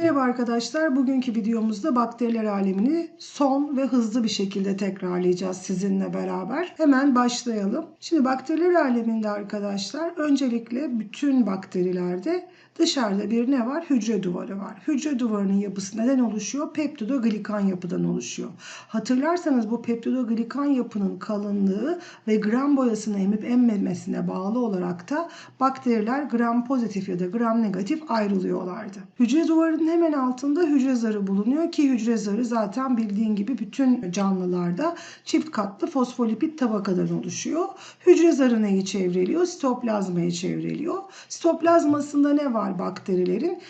Man, Merhaba arkadaşlar. Bugünkü videomuzda bakteriler alemini son ve hızlı bir şekilde tekrarlayacağız sizinle beraber. Hemen başlayalım. Şimdi bakteriler aleminde arkadaşlar öncelikle bütün bakterilerde dışarıda bir ne var? Hücre duvarı var. Hücre duvarının yapısı neden oluşuyor? Peptidoglikan yapıdan oluşuyor. Hatırlarsanız bu peptidoglikan yapının kalınlığı ve gram boyasını emip emmemesine bağlı olarak da bakteriler gram pozitif ya da gram negatif ayrılıyorlardı. Hücre duvarının hemen altında hücre zarı bulunuyor ki hücre zarı zaten bildiğin gibi bütün canlılarda çift katlı fosfolipid tabakadan oluşuyor. Hücre zarı neyi çevreliyor? Sitoplazmayı çevreliyor. Sitoplazmasında ne var bakterilerin?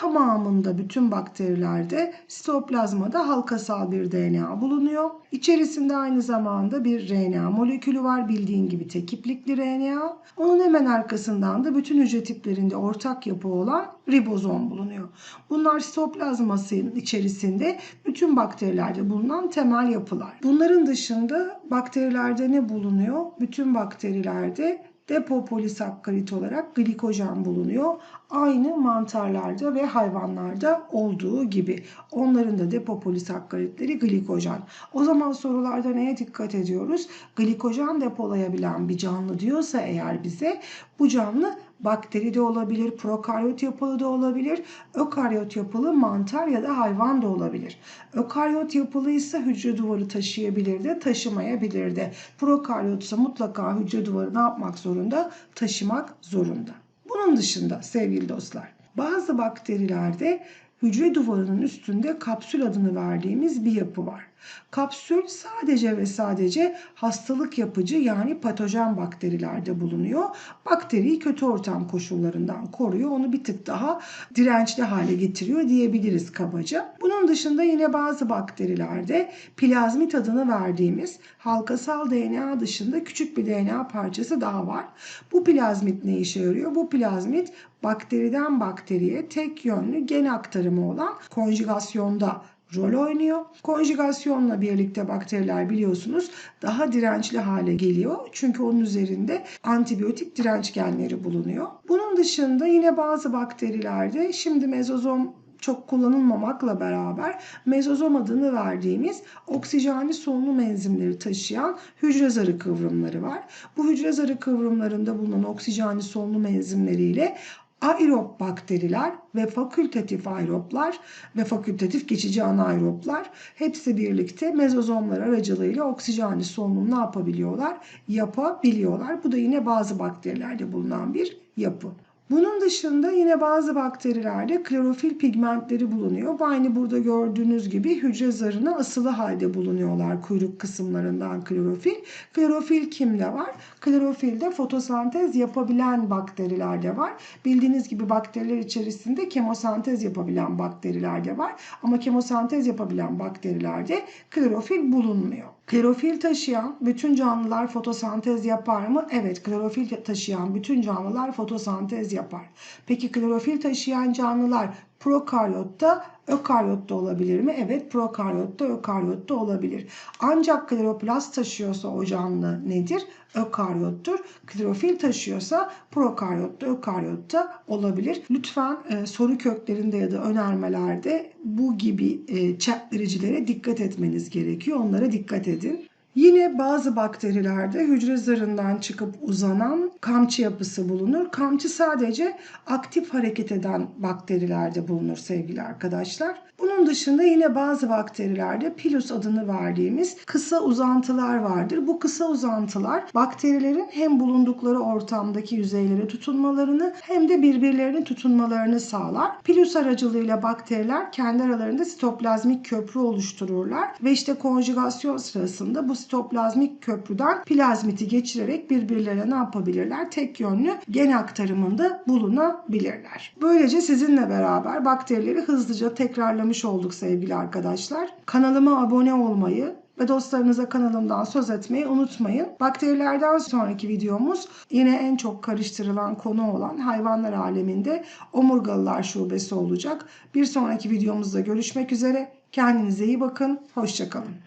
Tamamında bütün bakterilerde sitoplazmada halkasal bir DNA bulunuyor. İçerisinde aynı zamanda bir RNA molekülü var bildiğin gibi tekiplikli RNA. Onun hemen arkasından da bütün hücre tiplerinde ortak yapı olan ribozom bulunuyor. Bunlar sitoplazmasının içerisinde bütün bakterilerde bulunan temel yapılar. Bunların dışında bakterilerde ne bulunuyor? Bütün bakterilerde depo polisakkarit olarak glikojen bulunuyor. Aynı mantarlarda ve hayvanlarda olduğu gibi. Onların da depo polisakkaritleri glikojen. O zaman sorularda neye dikkat ediyoruz? Glikojen depolayabilen bir canlı diyorsa eğer bize bu canlı bakteri de olabilir, prokaryot yapılı da olabilir, ökaryot yapılı mantar ya da hayvan da olabilir. Ökaryot yapılı ise hücre duvarı taşıyabilir de taşımayabilir de. Prokaryot ise mutlaka hücre duvarı ne yapmak zorunda? Taşımak zorunda. Bunun dışında sevgili dostlar bazı bakterilerde hücre duvarının üstünde kapsül adını verdiğimiz bir yapı var. Kapsül sadece ve sadece hastalık yapıcı yani patojen bakterilerde bulunuyor. Bakteriyi kötü ortam koşullarından koruyor. Onu bir tık daha dirençli hale getiriyor diyebiliriz kabaca. Bunun dışında yine bazı bakterilerde plazmit adını verdiğimiz halkasal DNA dışında küçük bir DNA parçası daha var. Bu plazmit ne işe yarıyor? Bu plazmit bakteriden bakteriye tek yönlü gen aktarımı olan konjugasyonda rol oynuyor. Konjugasyonla birlikte bakteriler biliyorsunuz daha dirençli hale geliyor. Çünkü onun üzerinde antibiyotik direnç genleri bulunuyor. Bunun dışında yine bazı bakterilerde şimdi mezozom çok kullanılmamakla beraber mezozom adını verdiğimiz oksijenli solunum enzimleri taşıyan hücre zarı kıvrımları var. Bu hücre zarı kıvrımlarında bulunan oksijenli solunum enzimleriyle aerob bakteriler ve fakültatif aeroblar ve fakültatif geçici anaeroblar hepsi birlikte mezozomlar aracılığıyla oksijenli solunum ne yapabiliyorlar? Yapabiliyorlar. Bu da yine bazı bakterilerde bulunan bir yapı. Bunun dışında yine bazı bakterilerde klorofil pigmentleri bulunuyor. Aynı burada gördüğünüz gibi hücre zarına asılı halde bulunuyorlar kuyruk kısımlarından klorofil. Klorofil kimde var? Klorofilde fotosentez yapabilen bakterilerde var. Bildiğiniz gibi bakteriler içerisinde kemosentez yapabilen bakterilerde var. Ama kemosentez yapabilen bakterilerde klorofil bulunmuyor. Klorofil taşıyan bütün canlılar fotosentez yapar mı? Evet, klorofil taşıyan bütün canlılar fotosentez yapar. Peki klorofil taşıyan canlılar prokaryotta, ökaryotta olabilir mi? Evet, prokaryotta, ökaryotta olabilir. Ancak kloroplast taşıyorsa o canlı nedir? Ökaryottur. Klorofil taşıyorsa prokaryotta, ökaryotta olabilir. Lütfen e, soru köklerinde ya da önermelerde bu gibi e, çerçevelericilere dikkat etmeniz gerekiyor. Onlara dikkat edin. Yine bazı bakterilerde hücre zarından çıkıp uzanan kamçı yapısı bulunur. Kamçı sadece aktif hareket eden bakterilerde bulunur sevgili arkadaşlar. Bunun dışında yine bazı bakterilerde pilus adını verdiğimiz kısa uzantılar vardır. Bu kısa uzantılar bakterilerin hem bulundukları ortamdaki yüzeylere tutunmalarını hem de birbirlerine tutunmalarını sağlar. Pilus aracılığıyla bakteriler kendi aralarında sitoplazmik köprü oluştururlar ve işte konjugasyon sırasında bu sitoplazmik köprüden plazmiti geçirerek birbirlerine ne yapabilirler? Tek yönlü gen aktarımında bulunabilirler. Böylece sizinle beraber bakterileri hızlıca tekrarlamış olduk sevgili arkadaşlar. Kanalıma abone olmayı, ve dostlarınıza kanalımdan söz etmeyi unutmayın. Bakterilerden sonraki videomuz yine en çok karıştırılan konu olan hayvanlar aleminde omurgalılar şubesi olacak. Bir sonraki videomuzda görüşmek üzere. Kendinize iyi bakın. Hoşçakalın.